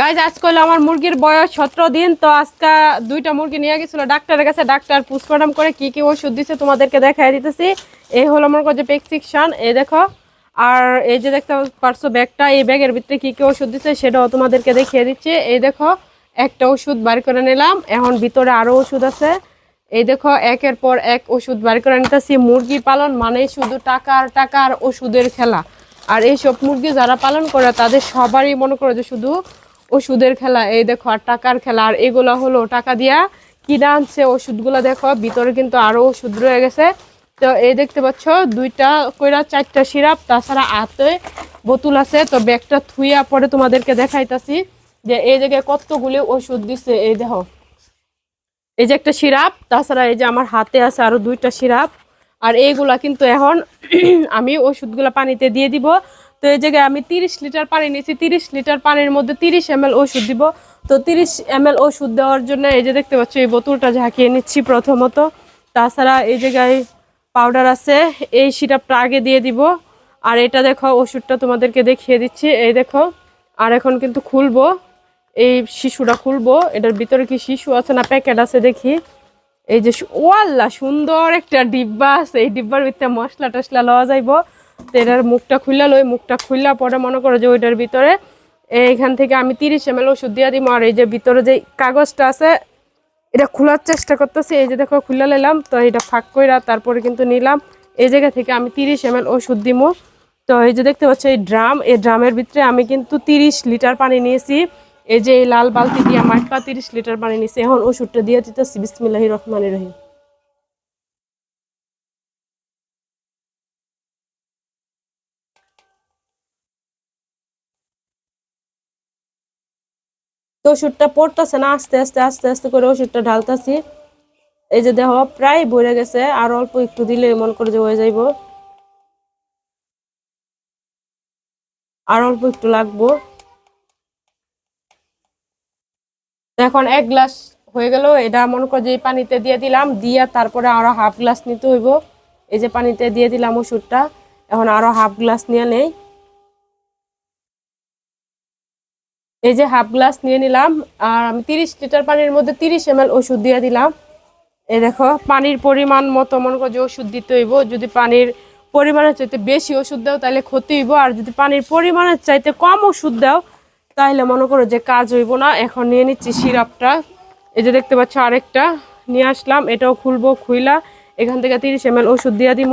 Guys আজকে হলো আমার মুরগির বয়স সতেরো দিন, তো আজকে দুইটা মুরগি নিয়ে গেছিল ডাক্তারের কাছে। ডাক্তার পুষ্পাটাম করে কি কি ওষুধ দিচ্ছে তোমাদেরকে দেখাই দিতেছি। এই হলো আমার কাছে প্রেসক্রিপশন এই দেখো। আর এই যে দেখতে পারছ ব্যাগটা, এই ব্যাগের ভিতরে কি কি ওষুধ দিচ্ছে সেটাও তোমাদেরকে দেখিয়ে দিচ্ছে। এই দেখো, একটা ওষুধ বার করে নিলাম। এখন ভিতরে আরও ওষুধ আছে। এই দেখো, একের পর এক ওষুধ বার করে নিতেছি। মুরগি পালন মানে শুধু টাকার টাকার ওষুধের খেলা। আর এইসব মুরগি যারা পালন করে, তাদের সবারই মনে করে যে শুধু ওষুধের খেলা, এই দেখো, আর টাকার খেলা, আর এগুলো হলো টাকা দিয়া কিনে আনছে ওষুধগুলো, দেখো, ভিতরে কিন্তু আরও ওষুধ রয়ে গেছে। তো এই দেখতে পাচ্ছ, দুইটা কইরা চারটা সিরাপ, তাছাড়া হাতে বোতল আছে, তো ব্যাগটা থুইয়া পরে তোমাদেরকে দেখাইতাছি যে এই জায়গায় কতগুলি ওষুধ দিছে, এই দেখো। এই যে একটা সিরাপ, তাছাড়া এই যে আমার হাতে আছে আরও দুইটা সিরাপ, আর এইগুলা কিন্তু এখন আমি ওষুধগুলা পানিতে দিয়ে দিব। তো এই জায়গায় আমি তিরিশ লিটার পানি নিয়েছি, তিরিশ লিটার পানির মধ্যে তিরিশ এম ওষুধ দিব। তো তিরিশ এম ওষুধ দেওয়ার জন্য এই যে দেখতে পাচ্ছ, এই বোতলটা ঝাঁকিয়ে নিচ্ছি প্রথমত। তাছাড়া এই জায়গায় পাউডার আছে, এই সিরাপটা আগে দিয়ে দিব। আর এটা দেখো, ওষুধটা তোমাদেরকে দেখিয়ে দিচ্ছি, এই দেখো। আর এখন কিন্তু খুলবো, এই শিশুটা খুলবো। এটার ভিতরে কি শিশু আছে না প্যাকেট আছে দেখি। এই যে ওয়াল্লা, সুন্দর একটা ডিব্বা আছে, এই ডিব্বার ভিতরে মশলা টশলা লওয়া যাইব। এটার মুখটা খুললা লই, মুখটা খুললা পরে মনে করো যে ওইটার ভিতরে এইখান থেকে আমি তিরিশ এম এল ওষুধ দিয়ে দিব আর এই যে ভিতরে যে কাগজটা আছে, এটা খোলার চেষ্টা করতেছি। এই যে দেখো খুলে নিলাম তো এটা ফাঁক কইরা তারপরে কিন্তু নিলাম। এই জায়গা থেকে আমি তিরিশ এম এল ওষুধ দিব তো এই যে দেখতে পাচ্ছ, এই ড্রাম, এই ড্রামের ভিতরে আমি কিন্তু তিরিশ লিটার পানি নিয়েছি। এই যে এই লাল বালতি দিয়ে মাঠটা তিরিশ লিটার পানি নিয়েছি। এখন ওষুধটা দিয়ে দিতেছি। বিসমিল্লাহি রহমান রহিম। তো ওষুধটা পড়তেছে না, আস্তে আস্তে আস্তে আস্তে করে ওষুধটা ঢালতাছি। এই যে দেহ প্রায় বইরে গেছে, আর অল্প একটু দিলে মন করে যে হয়ে যাইব। আর অল্প একটু লাগবো। এখন এক গ্লাস হয়ে গেল, এটা মনে করে যে পানিতে দিয়ে দিলাম, দিয়ে তারপরে আরও হাফ গ্লাস নিতে হইব। এই যে পানিতে দিয়ে দিলাম ওষুধটা, এখন আরও হাফ গ্লাস নিয়ে নেই। এই যে হাফ গ্লাস নিয়ে নিলাম, আর আমি তিরিশ লিটার পানির মধ্যে তিরিশ এম ওষুধ দিয়ে দিলাম। এই দেখো, পানির পরিমাণ মতো, মনে করো যে ওষুধ দিতে হইব, যদি পানির পরিমাণের চাইতে বেশি ওষুধ দাও তাহলে ক্ষতি হইব, আর যদি পানির পরিমাণের চাইতে কম ওষুধ দাও তাহলে মনে করো যে কাজ হইব না। এখন নিয়ে নিচ্ছি সিরাপটা। এই যে দেখতে পাচ্ছ আরেকটা নিয়ে আসলাম, এটাও খুলবো, খুইলা, এখান থেকে তিরিশ এম এল ওষুধ দিয়ে দিব।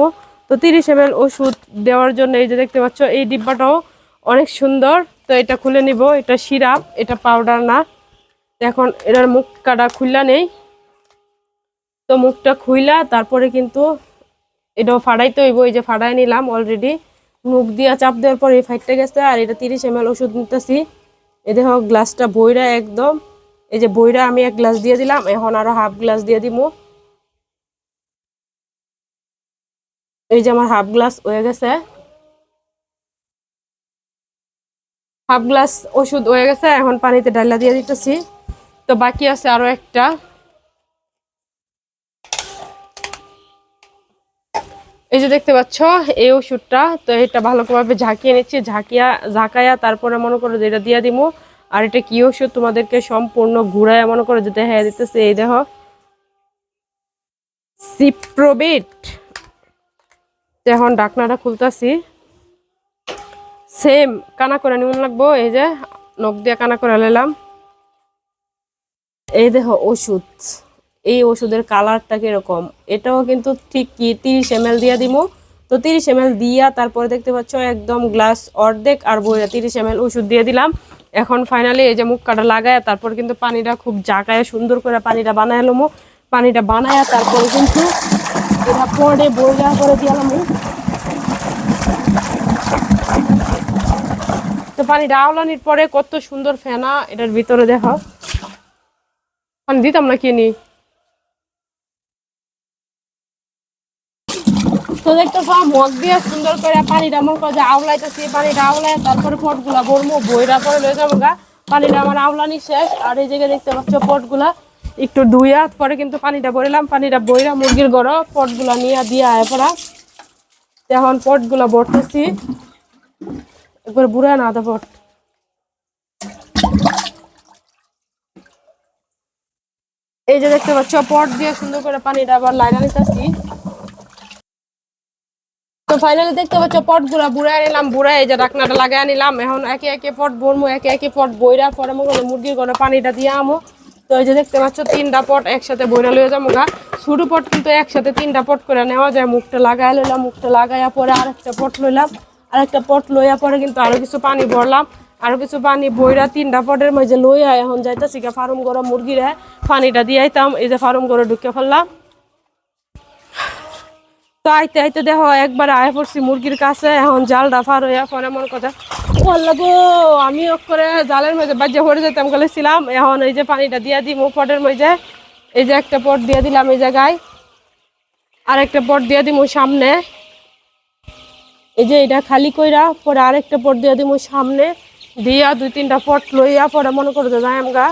তো তিরিশ এম ওষুধ দেওয়ার জন্য এই যে দেখতে পাচ্ছ, এই ডিব্বাটাও অনেক সুন্দর। তো এটা খুলে নিব, এটা সিরাপ, এটা পাউডার না। এখন এটার মুখ কাটা খুললা নেই। তো মুখটা খুইলা, তারপরে কিন্তু এটাও ফাড়াইতে হইব, এই যে ফাড়াই নিলাম অলরেডি মুখ দিয়া চাপ দেওয়ার পর এই ফাইটটা গেছে, আর এটা তিরিশ এম ওষুধ নিতেছি। এ দেখো, গ্লাসটা বইরা একদম। এই যে বইরা আমি এক গ্লাস দিয়ে দিলাম, এখন আরও হাফ গ্লাস দিয়ে দিব এই যে আমার হাফ গ্লাস হয়ে গেছে। হাফ গ্লাস ওষুধ হয়ে গেছে, এখন পানিতে ডাইলা দিয়ে দিতেছি। তো বাকি আছে আরও একটা। এই যে দেখতে পাচ্ছ, এই ওষুধটা, তো এটা ভালোভাবে ঝাঁকিয়ে নিচ্ছি, ঝাঁকিয়া, ঝাঁকায়া তারপরে মনে করো যে এটা দিয়ে দিব আর এটা কি ওষুধ তোমাদেরকে সম্পূর্ণ ঘুরায় মনে করো যে দেখা দিতেছে, এই দেখো। সিপ্রোবিট। এখন ডাকনাটা খুলতাছি। সেম কানা করে নিমন লাগবো, এই যে নখ দিয়ে কানা করে নিলাম। এই দেখো ওষুধ, এই ওষুধের কালারটা কীরকম? এটাও কিন্তু ঠিক কি, তিরিশ এম এল দিয়া দিমু। তো তিরিশ এম দিয়া তারপরে দেখতে পাচ্ছ একদম গ্লাস অর্ধেক আর বইরা তিরিশ এম এল ওষুধ দিয়ে দিলাম। এখন ফাইনালি এই যে মুখ কাটা লাগায় তারপর কিন্তু পানিটা খুব জাকায় সুন্দর করে পানিটা বানায় লমু। পানিটা বানায় তারপরে কিন্তু এটা পরে বইরা করে দিলাম পানিটা আওলানির পরে কত সুন্দর ফেনা, এটার ভিতরে দেখো। পানি দিতাম না কিনি তো দেখতে পাও, মগ দিয়ে সুন্দর করে পানিটা মন করে যে আওলাইতেছি পানিটা আওলায় তারপরে পটগুলা ভরমো বইরা পরে লয়ে যাব গা। পানিটা আমার আওলানি শেষ, আর এই জায়গায় দেখতে পাচ্ছ পটগুলা। একটু ধুইয়া পরে কিন্তু পানিটা ভরিলাম, পানিটা বইরা মুরগির গড়, পটগুলা নিয়ে দিয়ে আয় পড়া। এখন পটগুলা ভরতেছি। একবার বুড়া না দাবট এই যে দেখতে পাচ্ছ, পট দিয়ে সুন্দর করে পানিটা আবার লাইনা নিতেছি তো ফাইনালি দেখতে পাচ্ছ পটগুলা নিলাম এই যে ডাকনাটা লাগাই নিলাম এখন একে একে পট বরমো একে একে পট বইরা পরে মুরগির গলে পানিটা দিয়ে আমো। তো এই যে দেখতে পাচ্ছ, তিনটা পট একসাথে বইরা লয়ে যাব গা। ছোটো পট কিন্তু একসাথে তিনটা পট করে নেওয়া যায়, মুখটা লাগাই লইলাম, মুখটা লাগাইয়া পরে আরেকটা পট লইলাম। আরেকটা পট লইয়া পরে কিন্তু আরও কিছু পানি ভরলাম। আরও কিছু পানি বইরা তিনটা পটের মাঝে লইয়া এখন যাইতেছি গা ফার্ম গরম মুরগিরে পানিটা দিয়ে আইতাম, এই যে ফার্ম করে ঢুকে ফেললাম। তো আইতে আইতে দেখো একবার আয় পড়ছি মুরগির কাছে, এখন জাল ডাফার হইয়া পরে মনে কথা বলল গো, আমি করে জালের মধ্যে বাজ্যে পড়ে যেতাম, গেলেছিলাম। এখন এই যে পানিটা দিয়ে দিই মো পটের মধ্যে, এই যে একটা পট দিয়ে দিলাম এই জায়গায়। আর একটা পট দিয়ে দিম সামনে। এই যে এটা খালি কইরা, পরে আরেকটা পট দিয়ে দিব সামনে। দিয়া দুই তিনটা পট লইয়া পরে মনে করতে যায় আমরা